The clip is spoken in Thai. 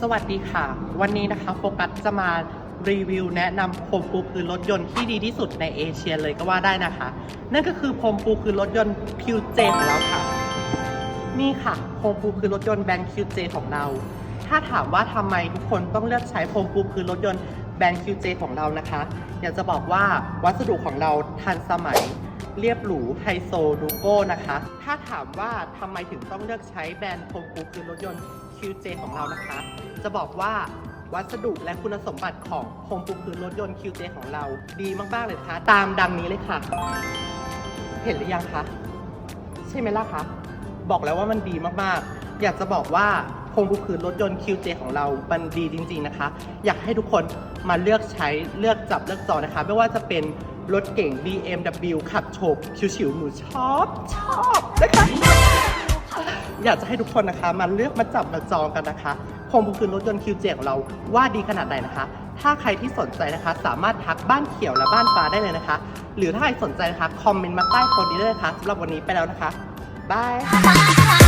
สวัสดีค่ะ วันนี้นะคะโฟกัสจะมารีวิวแนะนำพรมปูพื้นรถยนต์ที่ดีที่สุดในเอเชียเลยก็ว่าได้นะคะ นั่นก็คือพรมปูพื้นรถยนต์ QJ ของเราค่ะ นี่ค่ะพรมปูพื้นรถยนต์แบรนด์ QJ ของเรา ถ้าถามว่าทำไมทุกคนต้องเลือกใช้พรมปูพื้นรถยนต์แบรนด์ QJ ของเรานะคะ อยากจะบอกว่าวัสดุของเราทันสมัยเรียบหรูไฮโซดูโก้นะคะ ถ้าถามว่าทำไมถึงต้องเลือกใช้แบรนด์พรมปูพื้นรถยนต์ QJ ของเรานะคะ จะบอกว่าวัสดุและคุณสมบัติของพรมปูพื้นรถยนต์ QJ ของเรา ดีมาก ๆ เลยนะคะตามดังนี้เลยค่ะ เห็นหรือยังคะ ใช่ไหมล่ะคะ บอกแล้วว่ามันดีมาก ๆ อยากจะบอกว่าโครงปูพื้นรถยนต์ QJ ของเรา มันดีจริง ๆ นะคะ อยากให้ทุกคนมาเลือกใช้เลือกจับเลือกจองนะคะ ไม่ว่าจะเป็นรถเก่ง BMW ขับโฉบชิวๆหนูชอบชอบนะคะอยากจะให้ทุกคนนะคะมาเลือกมาจับมาจองกันนะคะ โคงปูพื้นรถยนต์ QJ ของเราว่าดีขนาดไหนนะคะ ถ้าใครที่สนใจนะคะ สามารถทักบ้านเขียวและบ้านฟ้าได้เลยนะคะ หรือถ้าใครสนใจนะคะ คอมเมนต์มาใต้โพสต์นี้เลยนะคะสำหรับวันนี้ไปแล้วนะคะบาย